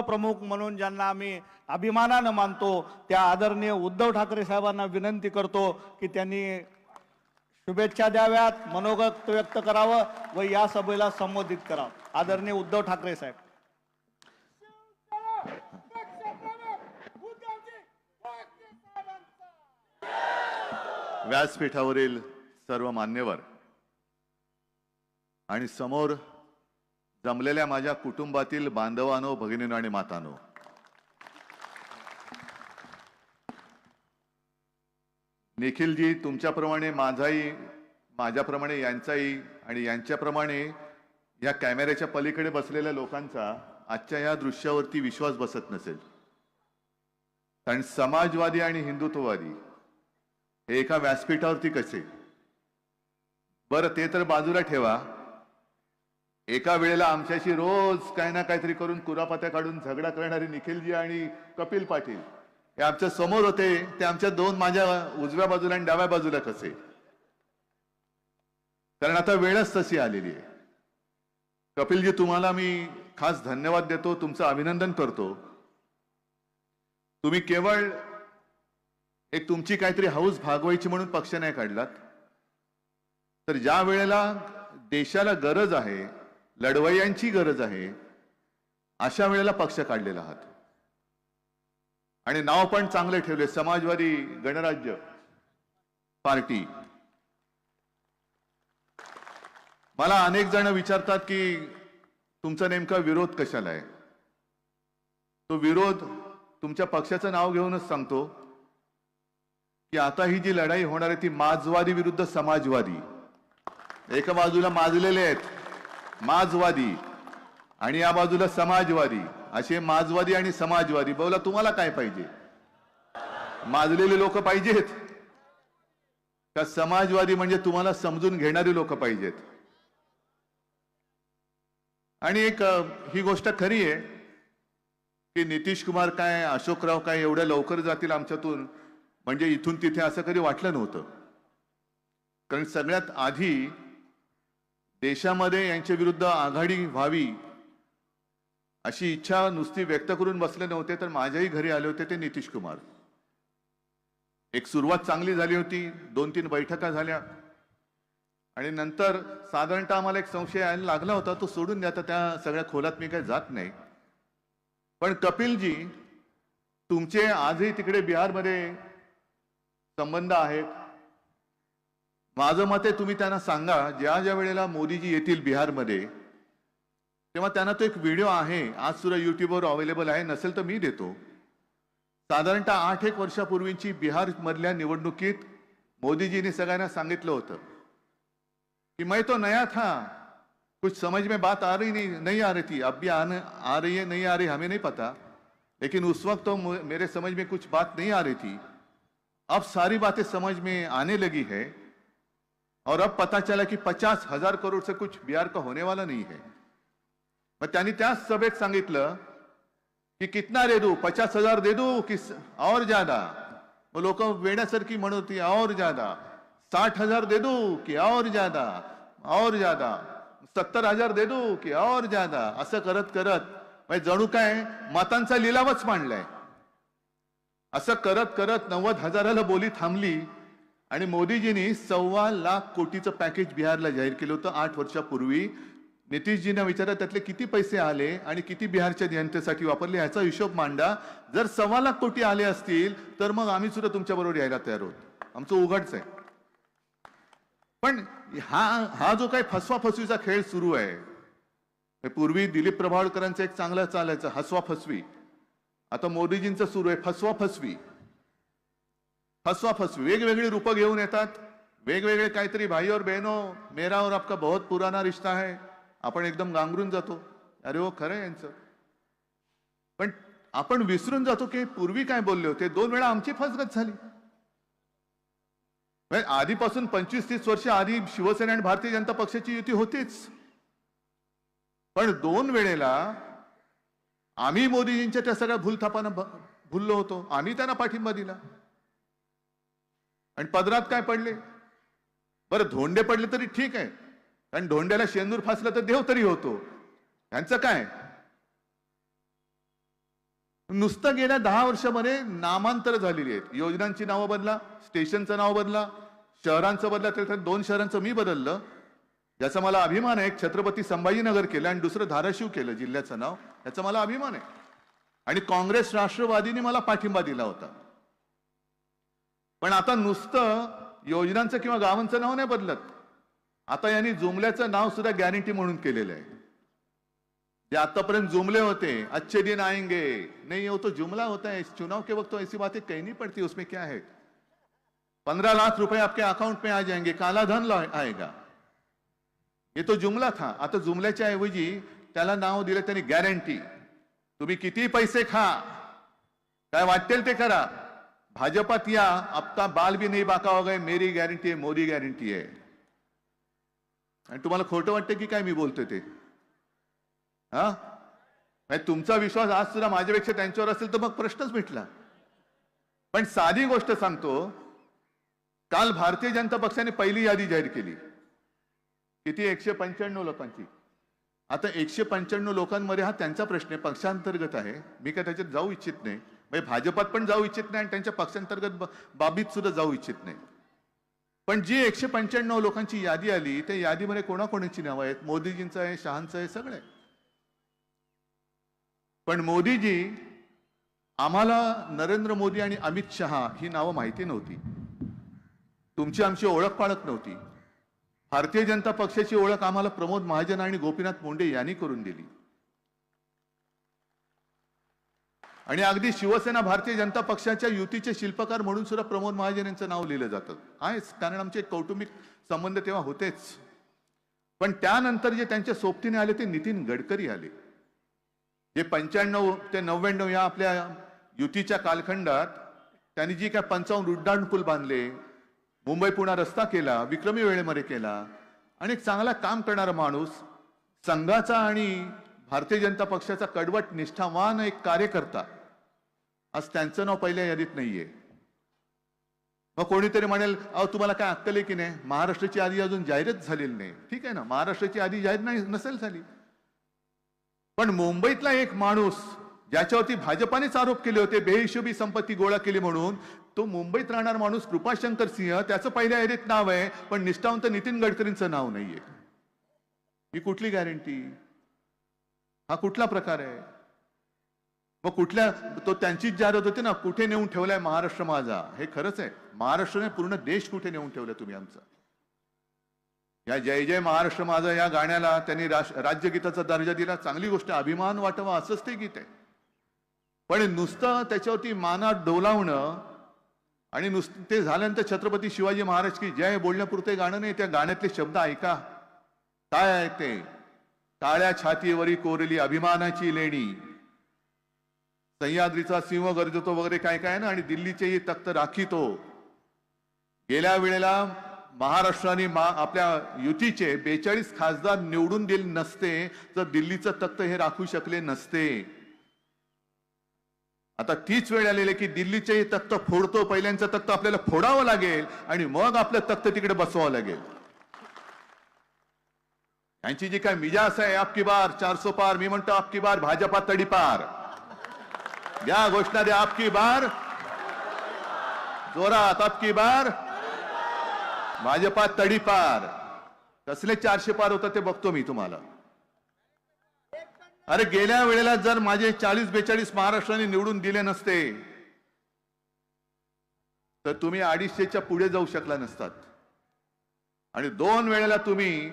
प्रमुख म्हणून ज्यांना आम्ही अभिमानानं मानतो त्या आदरणीय उद्धव ठाकरे साहेबांना विनंती करतो की त्यांनी शुभेच्छा द्याव्यात मनोगत व्यक्त करावं व या सभेला संबोधित करावं. आदरणीय उद्धव ठाकरे साहेब. व्यासपीठावरील सर्व मान्यवर आणि समोर जमलेल्या माझ्या कुटुंबातील बांधवानो भगिनीनो आणि मातानो. निखिलजी तुमच्याप्रमाणे माझाही माझ्याप्रमाणे यांचाही आणि यांच्याप्रमाणे या कॅमेऱ्याच्या पलीकडे बसलेल्या लोकांचा आजच्या या दृश्यावरती विश्वास बसत नसेल. कारण समाजवादी आणि हिंदुत्ववादी हे एका व्यासपीठावरती कसे? बरं ते तर बाजूला ठेवा. एका वेळेला आमच्याशी रोज काही ना काहीतरी करून कुरापात्या काढून झगडा करणारे निखिलजी आणि कपिल पाटील. हे आमच्यासमोर होते ते आमच्या दोन माझ्या उजव्या बाजूला आणि डाव्या बाजूला कसे. कारण आता वेळच तशी आलेली आहे. कपिलजी तुम्हाला मी खास धन्यवाद देतो तुमचं अभिनंदन करतो. तुम्ही केवळ एक तुमची काहीतरी हाऊस भागवायची म्हणून पक्ष नाही काढलात. तर ज्या वेळेला देशाला गरज आहे लढवय्यांची गरज आहे अशा वेळेला पक्ष काढलेला आहात आणि नाव पण चांगले ठेवले समाजवादी गणराज्य पार्टी. मला अनेक जण विचारतात की तुमचा नेमका विरोध कशाला आहे? तो विरोध तुमच्या पक्षाचं नाव घेऊनच सांगतो की आता ही जी लढाई होणार आहे ती माजवादी विरुद्ध समाजवादी. एका बाजूला माजलेले आहेत माजवादी. आणि या बाजूला समाजवादी. असे माजवादी आणि समाजवादी. बोला तुम्हाला काय पाहिजे? माजलेले लोक पाहिजेत. का समाजवादी म्हणजे तुम्हाला समजून घेणारी लोक पाहिजेत? आणि एक ही गोष्ट खरी आहे की नितीश कुमार काय अशोकराव काय एवढ्या लवकर जातील आमच्यातून? म्हणजे इथून तिथे असं कधी वाटलं नव्हतं. कारण सगळ्यात आधी देशामध्ये यांच्या विरुद्ध आघाडी व्हावी अशी इच्छा नुसती व्यक्त करून बसले नव्हते तर माझ्याही घरी आले होते ते नितीश कुमार. एक सुरुवात चांगली झाली होती दोन तीन बैठका झाल्या. आणि नंतर साधारणतः आम्हाला एक संशय यायला लागला होता तो सोडून द्या आता त्या सगळ्या खोलात मी काही जात नाही. पण कपिलजी तुमचे आजही तिकडे बिहारमध्ये संबंध आहेत माझं मत आहे तुम्ही त्यांना सांगा ज्या ज्या वेळेला मोदीजी येतील बिहारमध्ये तेव्हा त्यांना तो एक व्हिडिओ आहे आज सुद्धा युट्यूबवर अवेलेबल आहे नसेल तर मी देतो. साधारणतः आठ एक वर्षापूर्वीची बिहारमधल्या निवडणुकीत मोदीजींनी सगळ्यांना सांगितलं होतं कि मैं तो नया था कुछ समझ में बात आ रही नहीं नहीं आ रही थी अब भी आने आ रही है नहीं आ रही हमें नहीं पता लेकिन उस वक्त तो मेरे समझ में कुछ बात नहीं आ रही थी अब सारी बातें समझ में आने लगी है और अब पता चला की पचास हजार करोड़ से कुछ बिहार का होने वाला नहीं है। मग त्यांनी त्याच सभेत सांगितलं की कितना दे दू? पचास हजार दे दू कि और ज्यादा? मग लोक वेड्यासारखी म्हणत होती और ज्यादा। साठ हजार दे दू की और ज्यादा? और ज्यादा। सत्तर हजार दे दू की और ज्यादा? असं करत करत म्हणजे जणू काय मतांचा लिलावच मांडलाय. असं करत करत नव्वद हजाराला बोली थांबली आणि मोदीजींनी सव्वा लाख कोटीचं पॅकेज बिहारला जाहीर केलं होतं. आठ वर्षापूर्वी. नितीशजींना विचारा त्यातले किती पैसे आले आणि किती बिहारच्या जनतेसाठी वापरले ह्याचा हिशोब मांडा. जर सव्वा लाख कोटी आले असतील तर मग आम्ही सुद्धा तुमच्याबरोबर यायला तयार होत आमचं उघडच आहे. पण हा हा जो काही फसवा फसवीचा खेळ सुरू आहे हे पूर्वी दिलीप प्रभावळकरांचा एक चांगला चालायचा हसवा फसवी आता मोदीजींचं सुरू आहे फसवा फसवी फसवाफसवी. वेगवेगळी रूपं घेऊन येतात. वेगवेगळे काहीतरी भाई और बहनो हो, मेरा और आपका बहुत पुराना रिश्ता आहे आपण एकदम गांगरून जातो. अरे हो खरं यांचं. पण आपण विसरून जातो की पूर्वी काय बोलले होते? दोन वेळा आमची फसगत झाली. म्हणजे आधीपासून पंचवीस तीस वर्ष आधी शिवसेना आणि भारतीय जनता पक्षाची युती होतीच. पण दोन वेळेला आम्ही मोदीजींच्या त्या सगळ्या भूलथापानं भुललो होतो. आम्ही त्यांना पाठिंबा दिला. आणि पदरात काय पडले? बरं धोंडे पडले तरी ठीक आहे. कारण धोंड्याला शेंदूर फासला तर देव तरी होतो. यांचं काय? नुसतं गेल्या दहा वर्षामध्ये नामांतर झालेली आहेत. योजनांची नावं बदला स्टेशनचं नाव बदला शहरांचं बदला तर दोन शहरांचं मी बदललं. ज्याचा मला अभिमान आहे. एक छत्रपती संभाजीनगर केलं आणि दुसरं धाराशिव केलं जिल्ह्याचं नाव. याचा मला अभिमान आहे. आणि काँग्रेस राष्ट्रवादीने मला पाठिंबा दिला होता. पण आता नुसतं योजनांचं किंवा गावांचं नाव नाही बदलत. आता यांनी जुमल्याचं नाव सुद्धा गॅरंटी म्हणून केलेलं आहे. जे आतापर्यंत जुमले होते अच्छे दिन आएंगे नहीं वो तो जुमला होता है चुनाव के वक्त तो ऐसी बातें कहनी पड़ती है उसमें क्या है? पंद्रह लाख रुपए आपके अकाउंट में आ जाएंगे काला धन आएगा। ये तो जुमला था आता जुमल्याच्या ऐवजी त्याला नाव दिलं त्यांनी गॅरंटी तुम्ही किती पैसे खा काय वाटेल ते करा। भाजपात या आपका बाल भी नहीं बाका हो गए मेरी गॅरंटी आहे मोदी गॅरंटी आहे आणि तुम्हाला खोटं वाटतं की काय मी बोलतोय ते हा? तुमचा विश्वास आज सुद्धा माझ्यापेक्षा त्यांच्यावर असेल तर मग प्रश्नच मिटला. पण साधी गोष्ट सांगतो काल भारतीय जनता पक्षाने पहिली यादी जाहीर केली. किती? एकशे पंच्याण्णव लोकांची. आता एकशे पंच्याण्णव लोकांमध्ये हा त्यांचा प्रश्न आहे पक्षांतर्गत आहे. मी काय त्याच्यात जाऊ इच्छित नाही. म्हणजे भाजपात पण जाऊ इच्छित नाही आणि त्यांच्या पक्षांतर्गत बाबीत सुद्धा जाऊ इच्छित नाही. पण जी एकशे पंच्याण्णव लोकांची यादी आली त्या यादीमध्ये कोणाकोणाची नावं आहेत? मोदीजींचं आहे शहांचं आहे सगळं पण मोदीजी आम्हाला नरेंद्र मोदी आणि अमित शहा ही नावं माहिती नव्हती. तुमची आमची ओळख पाळत नव्हती. भारतीय जनता पक्षाची ओळख आम्हाला प्रमोद महाजन आणि गोपीनाथ मुंडे यांनी करून दिली. आणि अगदी शिवसेना भारतीय जनता पक्षाच्या युतीचे शिल्पकार म्हणून सुद्धा प्रमोद महाजन यांचं नाव लिहिलं जातं. आहेच कारण आमचे कौटुंबिक संबंध तेव्हा होतेच. पण त्यानंतर जे त्यांच्या सोबतीने आले ते नितीन गडकरी आले. जे पंच्याण्णव ते नव्याण्णव या आपल्या युतीच्या कालखंडात त्यांनी जी काय पंचावन्न उड्डाण पूल बांधले मुंबई पुणा रस्ता केला विक्रमी वेळेमध्ये केला आणि एक चांगला काम करणारा माणूस संघाचा आणि भारतीय जनता पक्षाचा कडवट निष्ठावान एक कार्यकर्ता आज त्यांचं नाव पहिल्या यादीत नाहीये. मग कोणीतरी म्हणेल अहो तुम्हाला काय अक्कल आहे की नाही? महाराष्ट्राची यादी अजून जाहीरच झालेली नाही. ठीक आहे ना? महाराष्ट्राची यादी जाहीर नाही नसेल झाली. पण मुंबईतला एक माणूस ज्याच्यावरती भाजपानेच आरोप केले होते बेहिशोबी संपत्ती गोळा केली म्हणून तो मुंबईत राहणार माणूस कृपाशंकर सिंह त्याचं पहिल्या यादीत नाव आहे पण निष्ठावंत नितीन गडकरींचं नाव नाहीये. ही कुठली गॅरंटी हा कुठला प्रकार आहे? मग कुठल्या तो त्यांचीच जाहिरात होती ना कुठे नेऊन ठेवलाय महाराष्ट्र माझा? हे खरंच आहे. महाराष्ट्राने पूर्ण देश कुठे नेऊन ठेवलाय तुम्ही आमचा? या जय जय महाराष्ट्र माझा या गाण्याला त्यांनी राज्यगीताचा दर्जा दिला. चांगली गोष्ट अभिमान वाटावा असंच ते गीत आहे. पण नुसतं त्याच्यावरती मानात डोलावणं आणि नुसतं ते झाल्यानंतर छत्रपती शिवाजी महाराज की जय बोलण्यापुरते गाणं नाही. त्या गाण्यातले शब्द ऐका. काय आहे ते? काळ्या छातीवरी कोरली अभिमानाची लेणी. सह्याद्रीचा सिंह गरजतो वगैरे काय काय ना आणि दिल्लीचेही तख्त राखीतो. गेल्या वेळेला महाराष्ट्राने मा- आपल्या युतीचे बेचाळीस खासदार निवडून दिले नसते तर दिल्लीचं तख्त हे राखू शकले नसते. आता तीच वेळ आलेली की दिल्लीचेही तख्त फोडतो पहिल्यांचं तख्त आपल्याला फोडावं लागेल आणि मग आपलं तख्त तिकडे बसवावं लागेल. यांची जी काय मिजास आहे आपकी बार चारसो पार मी म्हणतो आपकी बार भाजपा तडीपार या घोषणा द्या आपकी बार. जोरात आपकी बार. भाजपा तडीपार कसले चारशे पार होतं ते बघतो मी तुम्हाला. अरे गेल्या वेळेला जर माझे चाळीस बेचाळीस महाराष्ट्राने निवडून दिले नसते तर तुम्ही अडीचशेच्या पुढे जाऊ शकला नसतात. आणि दोन वेळेला तुम्ही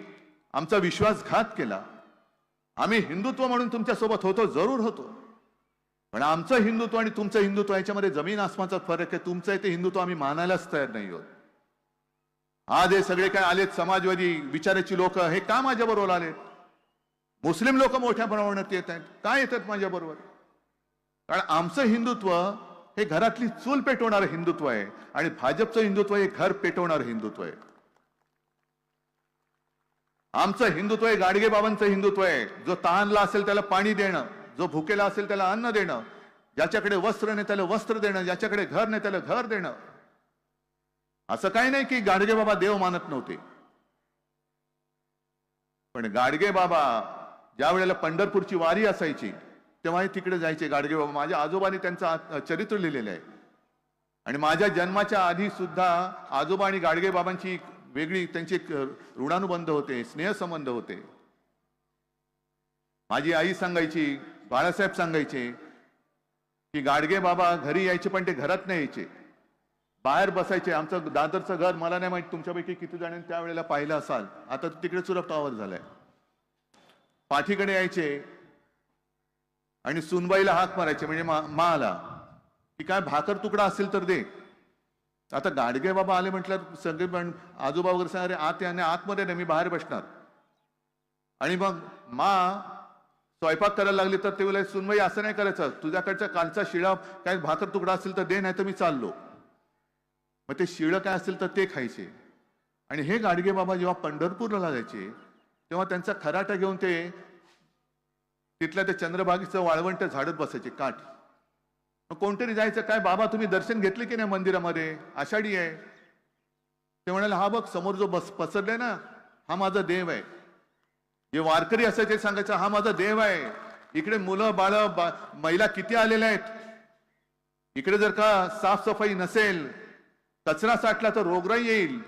आमचा विश्वासघात केला. आम्ही हिंदुत्व म्हणून तुमच्यासोबत होतो जरूर होतो. पण आमचं हिंदुत्व आणि तुमचं हिंदुत्व याच्यामध्ये जमीन आसमानचा फरक आहे. तुमचं आहे ते हिंदुत्व आम्ही मानायलाच तयार नाही आहोत. आज हे सगळे काय आलेत समाजवादी विचाराची लोक हे का माझ्याबरोबर आले मुस्लिम लोक मोठ्या प्रमाणात येत आहेत. काय येतात माझ्याबरोबर कारण आमचं हिंदुत्व हे घरातली चूल पेटवणारं हिंदुत्व आहे आणि भाजपचं हिंदुत्व हे घर पेटवणारं हिंदुत्व आहे. आमचं हिंदुत्व हे गाडगे बाबांचं हिंदुत्व आहे. जो तहानला असेल त्याला पाणी देणं. जो भुकेला असेल त्याला अन्न देणं ज्याच्याकडे वस्त्र नाही त्याला वस्त्र देणं ज्याच्याकडे घर नाही त्याला घर देणं. असं काही नाही की गाडगे बाबा देव मानत नव्हते. पण गाडगे बाबा ज्या वेळेला पंढरपूरची वारी असायची तेव्हाही तिकडे जायचे. गाडगे बाबा माझ्या आजोबांनी त्यांचं चरित्र लिहिलेलं आहे. आणि माझ्या जन्माच्या आधी सुद्धा आजोबा आणि गाडगे बाबांची वेगळी त्यांचे ऋणानुबंध होते स्नेहसंबंध होते. माझी आई सांगायची बाळासाहेब सांगायचे की गाडगे बाबा घरी यायचे पण ते घरात नाही यायचे. बाहेर बसायचे. आमचं दादरचं घर मला नाही माहीत तुमच्यापैकी किती जणांनी त्यावेळेला पाहिलं असाल. आता तिकडे सुरत टावर झालाय. पाठीकडे यायचे आणि सुनबाईला हाक मारायचे म्हणजे मा आला की काय भाकर तुकडा असेल तर दे. आता गाडगे बाबा आले म्हटल्यावर सगळे पण आजोबा वगैरे सांगा अरे आत याने आणि आतमध्ये नाही मी बाहेर बसणार. आणि मग मा स्वयंपाक करायला लागली तर ते बोलाय सुनबाई असं नाही करायचं. तुझ्याकडच्या कालचा शिळा काय भाकर तुकडा असेल तर दे नाही तर मी चाललो. मग ते शिळं काय असेल तर ते खायचे. आणि हे गाडगे बाबा जेव्हा पंढरपूरला जायचे तेव्हा त्यांचा खराटा घेऊन ते तिथल्या त्या चंद्रभागेचं वाळवंट झाडत बसायचे काठ. मग कोणतरी जायचं काय बाबा तुम्ही दर्शन घेतले की नाही मंदिरामध्ये? आषाढी आहे. ते म्हणाले हा बघ समोर जो बस पसरलाय ना हा माझा देव आहे. जे वारकरी असायचे सांगायचं हा माझा देव आहे. इकडे मुलं बाळ महिला किती आलेल्या आहेत? इकडे जर का साफसफाई नसेल कचरा साठला तर रोगराई येईल.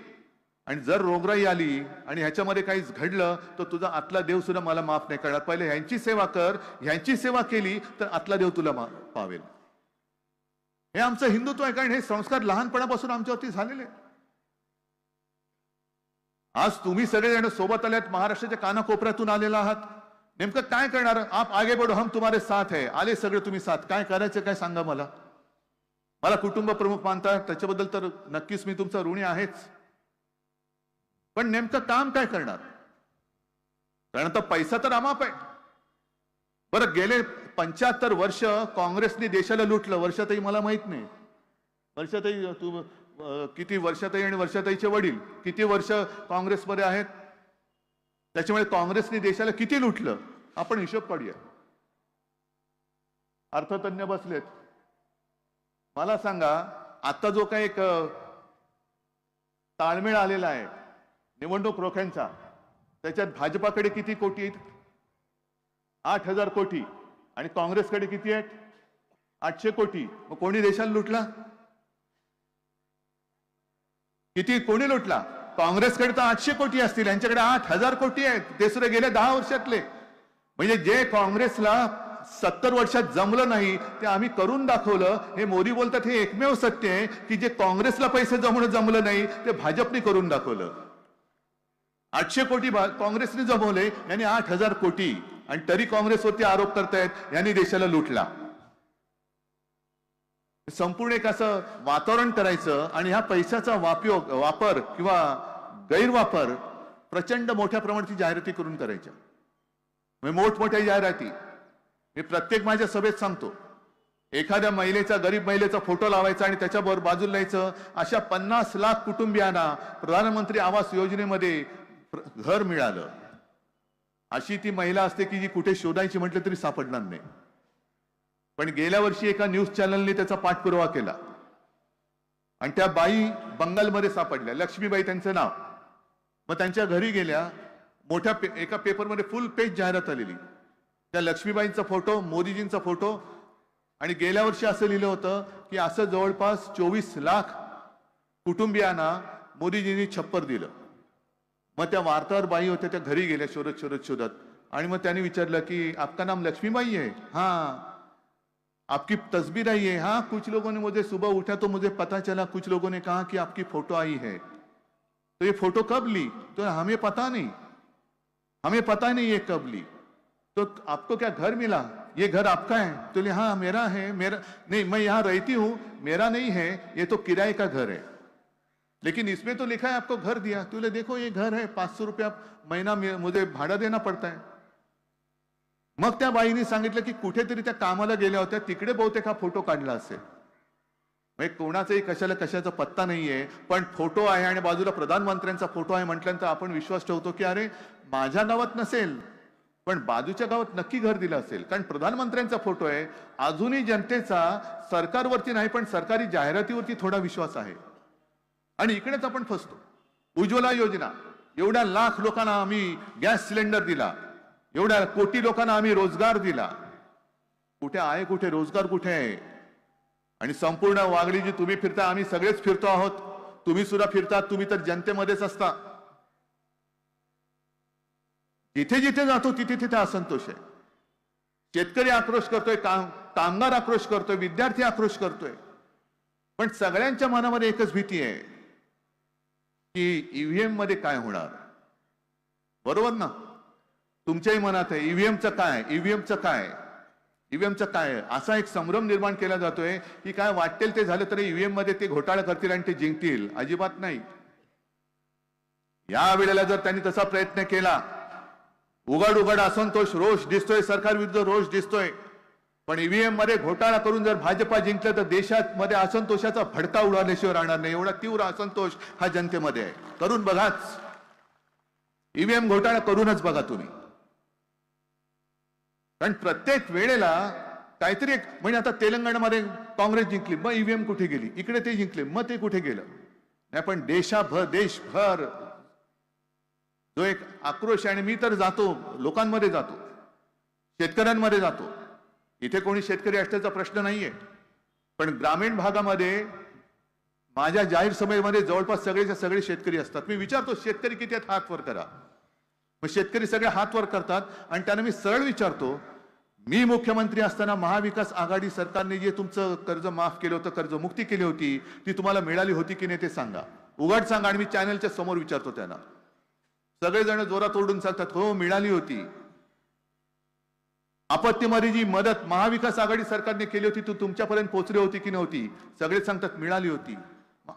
आणि जर रोगराई आली आणि ह्याच्यामध्ये काही घडलं तर तुझा आतला देव सुद्धा मला माफ नाही करणार. पहिले ह्यांची सेवा कर ह्यांची सेवा केली तर आतला देव तुला मा- पावेल. हे आमचं हिंदुत्व आहे कारण हे संस्कार लहानपणापासून आमच्यावरती झालेले आहे आज तुम्ही सगळेजण सोबत आल्यात महाराष्ट्राच्या कानाकोपऱ्यातून आलेला आहात. नेमकं काय करणार? आप आगे बढो हम तुम्हारे साथ आहे आले सगळे तुम्ही साथ. काय करायचं काय सांगा मला? मला कुटुंब प्रमुख मानता त्याच्याबद्दल तर नक्कीच मी तुमचा ऋणी आहेच. पण नेमकं काम काय करणार? कारण आता पैसा तर आमाप आहे. बरं गेले पंच्याहत्तर वर्ष काँग्रेसने देशाला लुटलं. वर्षातही मला माहीत नाही. वर्षातही तू किती वर्षातही आणि वर्षाताईचे वडील किती वर्ष काँग्रेसमध्ये आहेत? त्याच्यामुळे काँग्रेसने देशाला किती लुटलं? आपण हिशोब काढूया. अर्थतज्ञ बसलेत. मला सांगा आता जो काही एक ताळमेळ आलेला आहे निवडणूक रोख्यांचा त्याच्यात भाजपाकडे किती कोटी आहेत? आठ हजार कोटी. आणि काँग्रेसकडे किती आहेत? आठशे कोटी. मग कोणी देशाला लुटला? किती कोणी लुटला? काँग्रेसकडे तर आठशे कोटी असतील यांच्याकडे आठ हजार कोटी आहेत. ते सुद्धा गेल्या दहा वर्षातले. म्हणजे जे काँग्रेसला सत्तर वर्षात जमलं नाही ते आम्ही करून दाखवलं. हे मोदी बोलतात हे एकमेव सत्य आहे की जे काँग्रेसला पैसे जमवणं जमलं नाही ते भाजपने करून दाखवलं. आठशे कोटी काँग्रेसने जमवले यांनी आठ हजार कोटी. आणि तरी काँग्रेसवरती आरोप करतायत यांनी देशाला लुटला. संपूर्ण एक असं वातावरण करायचं आणि ह्या पैशाचा वापयोग वापर किंवा गैरवापर प्रचंड मोठ्या प्रमाणाची जाहिराती करून करायच्या. म्हणजे मोठमोठ्या जाहिराती. मी प्रत्येक माझ्या सभेत सांगतो. एखाद्या महिलेचा गरीब महिलेचा फोटो लावायचा आणि त्याच्याबरोबर बाजूला लिहायचं अशा पन्नास लाख कुटुंबियांना प्रधानमंत्री आवास योजनेमध्ये घर मिळालं. अशी ती महिला असते की जी कुठे शोधायची म्हटलं तरी सापडणार नाही. पण गेल्या वर्षी एका न्यूज चॅनलने त्याचा पाठपुरावा केला. आणि त्या बाई बंगालमध्ये सापडल्या. लक्ष्मीबाई त्यांचं नाव. मग त्यांच्या घरी गेल्या. मोठ्या पे- एका पेपरमध्ये फुल पेज जाहिरात आलेली. त्या लक्ष्मीबाईंचा फोटो मोदीजींचा फोटो आणि गेल्या वर्षी असं लिहिलं होतं की असं जवळपास चोवीस लाख कुटुंबियांना मोदीजींनी छप्पर दिलं. मग त्या वार्ताहर बाई होत्या त्या घरी गेल्या शोधत शोधत शोधत. आणि मग त्यांनी विचारलं की आपका नाम लक्ष्मीबाई आहे? हां. आपकी तस्वीर आई है हाँ कुछ लोगों ने मुझे सुबह उठा तो मुझे पता चला, कुछ लोगों ने कहा कि आपकी फ़ोटो आई है। तो ये फ़ोटो कब ली? तो हमें पता नहीं। हमें पता नहीं ये कब ली। तो आपको क्या घर मिला? ये घर आपका है? तो हाँ मेरा है, मेरा, नहीं, मैं यहाँ रहती हूँ, मेरा नहीं है, ये तो किराए का घर है। लेकिन इसमें तो लिखा है, आपको घर दिया। तो देखो, ये घर है, पाँच सौ रुपया महीना मुझे भाड़ा देना पड़ता है। मग त्या बाईने सांगितलं की कुठेतरी त्या कामाला गेल्या होत्या तिकडे बहुतेक हा फोटो काढला असेल. म्हणजे कोणाचाही कशाला कशाचा पत्ता नाहीये पण फोटो आहे आणि बाजूला प्रधानमंत्र्यांचा फोटो आहे म्हटल्यानंतर आपण विश्वास ठेवतो की अरे माझ्या गावात नसेल पण बाजूच्या गावात नक्की घर दिलं असेल. कारण प्रधानमंत्र्यांचा फोटो आहे अजूनही जनतेचा सरकारवरती नाही पण सरकारी जाहिरातीवरती थोडा विश्वास आहे. आणि इकडेच आपण फसतो. उज्ज्वला योजना. एवढ्या लाख लोकांना आम्ही गॅस सिलेंडर दिला. एवढ्या कोटी लोकांना आम्ही रोजगार दिला. कुठे आहे कुठे रोजगार कुठे आहे? आणि संपूर्ण वागडी जी तुम्ही फिरता आम्ही सगळेच फिरतो आहोत. तुम्ही सुद्धा फिरता तुम्ही तर जनतेमध्येच असता. जिथे जिथे जातो तिथे तिथे असंतोष आहे. शेतकरी आक्रोश करतोय काम कामगार आक्रोश करतोय विद्यार्थी आक्रोश करतोय. पण सगळ्यांच्या मनामध्ये एकच भीती आहे की ईव्हीएममध्ये काय होणार? बरोबर ना? तुमच्याही मनात आहे. ईव्हीएमचं काय? ईव्हीएमचं काय? ईव्हीएमचं काय? असा एक संभ्रम निर्माण केला जातोय की काय वाटेल ते झालं तरी ईव्हीएममध्ये ते घोटाळा करतील आणि ते जिंकतील. अजिबात नाही. या वेळेला जर त्यांनी तसा प्रयत्न केला उघड उघड असंतोष रोष दिसतोय सरकार विरुद्ध रोष दिसतोय. पण ईव्हीएममध्ये घोटाळा करून जर भाजपा जिंकलं तर देशात मध्ये असंतोषाचा फडका उडवल्याशिवाय राहणार नाही. एवढा तीव्र असंतोष हा जनतेमध्ये आहे. करून बघाच. ईव्हीएम घोटाळा करूनच बघा तुम्ही. कारण प्रत्येक वेळेला काहीतरी एक म्हणजे आता तेलंगणामध्ये काँग्रेस जिंकली मग ईव्हीएम कुठे गेली? इकडे ते जिंकले मग ते कुठे गेलं? नाही पण देशाभर देशभर. जो एक आक्रोश आणि मी तर जातो लोकांमध्ये जातो शेतकऱ्यांमध्ये जातो. इथे कोणी शेतकरी असल्याचा प्रश्न नाहीये. पण ग्रामीण भागामध्ये माझ्या जाहीर सभेमध्ये जवळपास सगळेच्या सगळे शेतकरी असतात. मी विचारतो शेतकरी किती आहेत? हात वर करा. मग शेतकरी सगळे हात वर करतात आणि त्यांना मी सरळ विचारतो मी मुख्यमंत्री असताना महाविकास आघाडी सरकारने जे तुमचं कर्ज माफ केलं होतं कर्जमुक्ती केली होती ती तुम्हाला मिळाली होती की नाही ते सांगा. उघड सांगा आणि मी चॅनलच्या समोर विचारतो त्यांना. सगळेजण जोरात ओरडून सांगतात हो मिळाली होती. आपत्तीमध्ये जी मदत महाविकास आघाडी सरकारने केली होती ती तुमच्यापर्यंत पोहोचली होती की नव्हती? सगळे सांगतात मिळाली होती.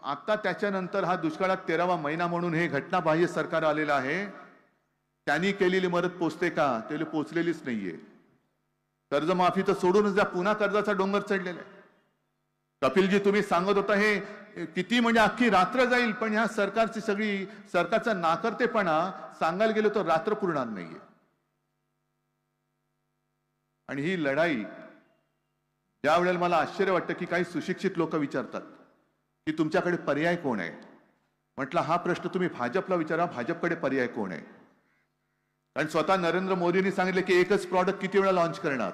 आता त्याच्यानंतर हा दुष्काळात तेरावा महिना म्हणून हे घटनाबाह्य सरकार आलेलं आहे. त्यांनी केलेली मदत पोचते का? त्याला पोचलेलीच नाहीये. कर्जमाफी तर सोडूनच द्या. पुन्हा कर्जाचा डोंगर चढलेला आहे. कपिलजी तुम्ही सांगत होता हे किती म्हणजे अख्खी रात्र जाईल पण ह्या सरकारची सगळी सरकारचा नाकर्तेपणा सांगायला गेलो तर रात्र पुरणार नाहीये. आणि ही लढाई ज्या वेळेला मला आश्चर्य वाटतं की काही सुशिक्षित लोक विचारतात की तुमच्याकडे पर्याय कोण आहे? म्हटलं हा प्रश्न तुम्ही भाजपला विचारा. भाजपकडे पर्याय कोण आहे? कारण स्वतः नरेंद्र मोदींनी सांगितले की एकच प्रॉडक्ट किती वेळा लॉन्च करणार?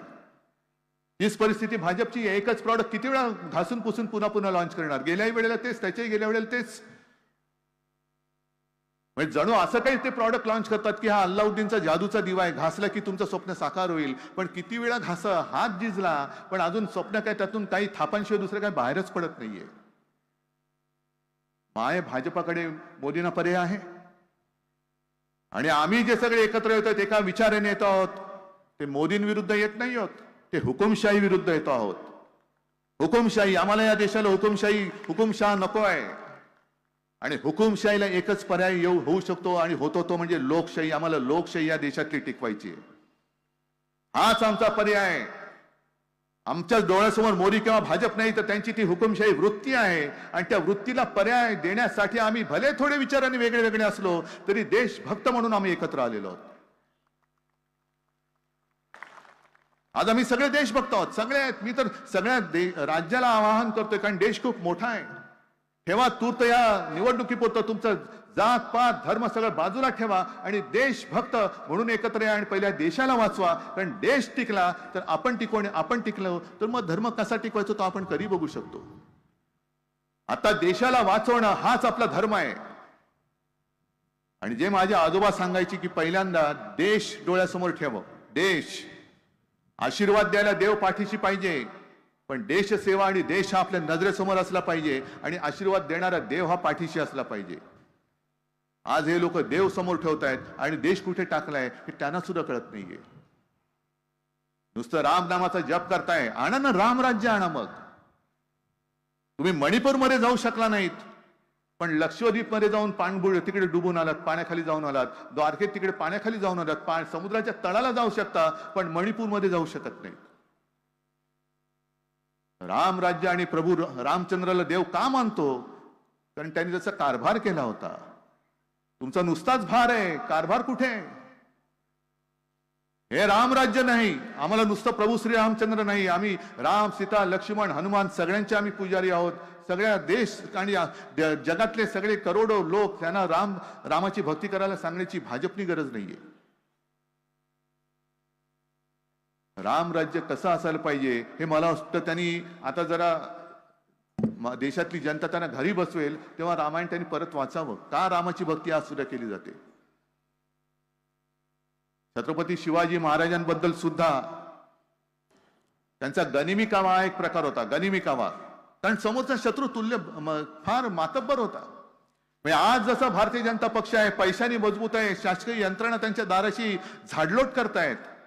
हीच परिस्थिती भाजपची एकच प्रॉडक्ट किती वेळा घासून पुसून पुन्हा पुन्हा लॉन्च करणार? गेल्याही वेळेला तेच त्याच्याही गेल्या वेळेला तेच. म्हणजे जणू असं काही ते प्रॉडक्ट लॉन्च करतात की हा अल्लाउद्दीनचा जादूचा दिवा आहे. घासला की तुमचं स्वप्न साकार होईल. पण किती वेळा घास हात जिजला पण अजून स्वप्न काय त्यातून काही थापांशिवाय दुसरं काय बाहेरच पडत नाहीये. माय भाजपाकडे मोदींना पर्याय आहे? आणि आम्ही जे सगळे एकत्र येतो एका विचाराने येत आहोत. ते मोदींविरुद्ध येत नाही आहोत. ते हुकुमशाही विरुद्ध येतो आहोत. हुकुमशाही आम्हाला या देशाला हुकुमशाही हुकुमशाह नको आहे. आणि हुकुमशाहीला एकच पर्याय येऊ होऊ शकतो आणि होतो तो म्हणजे लोकशाही. आम्हाला लोकशाही या देशातली टिकवायची आहे. हाच आमचा पर्याय आमच्या डोळ्यासमोर मोदी किंवा भाजप नाही तर त्यांची ती हुकुमशाही वृत्ती आहे. आणि त्या वृत्तीला पर्याय देण्यासाठी आम्ही भले थोडे विचाराने वेगळे वेगळे असलो तरी देशभक्त म्हणून आम्ही एकत्र आलेलो आहोत. आज आम्ही सगळे देशभक्त आहोत. सगळे आहेत. मी तर सगळ्या दे- राज्याला आवाहन करतोय कारण देश खूप मोठा आहे. ठेवा तूर्त या निवडणुकीपुरतं तुमचं जात पात धर्म सगळं बाजूला ठेवा आणि देशभक्त म्हणून एकत्र या आणि पहिल्या देशाला वाचवा. कारण देश टिकला तर आपण टिकू आणि आपण टिकलो तर मग धर्म कसा टिकवायचो तो आपण कधी बघू शकतो. आता देशाला वाचवणं हाच आपला धर्म आहे. आणि जे माझे आजोबा सांगायचे की पहिल्यांदा देश डोळ्यासमोर ठेव. देश. आशीर्वाद द्यायला देव पाठीशी पाहिजे. पण देशसेवा आणि देश हा आपल्या नजरेसमोर असला पाहिजे आणि आशीर्वाद देणारा देव हा पाठीशी असला पाहिजे. आज हे लोक देव समोर ठेवतायत आणि देश कुठे टाकलाय हे त्यांना सुद्धा कळत नाहीये. नुसतं राम नामाचा जप करताय आणा ना राम राज्य आणा मग. तुम्ही मणिपूरमध्ये जाऊ शकला नाहीत पण लक्षद्वीपमध्ये जाऊन पाणबुड तिकडे डुबून आलात पाण्याखाली जाऊन आलात द्वारकेत तिकडे पाण्याखाली जाऊन आलात पा समुद्राच्या तळाला जाऊ शकता पण मणिपूरमध्ये जाऊ शकत नाही राम राज्य आणि प्रभू रामचंद्राला देव का मानतो? कारण त्यांनी त्याचा कारभार केला होता. तुमचा नुसताच भार आहे. कारभार कुठे? आहे? हे राम राज्य नाही. आम्हाला नुसतं प्रभू श्री रामचंद्र नाही. आम्ही राम सीता लक्ष्मण हनुमान सगळ्यांचे आम्ही पुजारी आहोत. सगळ्या देश आणि जगातले सगळे करोडो लोक त्यांना राम रामाची भक्ती करायला सांगण्याची भाजपनी गरज नाहीये. राम राज्य कसं असायला पाहिजे हे मला वाटतं त्यांनी आता जरा देशातली जनता त्यांना घरी बसवेल तेव्हा रामायण त्यांनी परत वाचावं. का रामाची भक्ती आज सुद्धा केली जाते? छत्रपती शिवाजी महाराजांबद्दल सुद्धा त्यांचा गनिमी कावा हा एक प्रकार होता गनिमी कावा. कारण समोरचा शत्रू तुल्य फार मातब्बर होता. म्हणजे आज जसा भारतीय जनता पक्ष आहे पैशाने मजबूत आहे शासकीय यंत्रणा त्यांच्या दाराशी झाडलोट करतायत.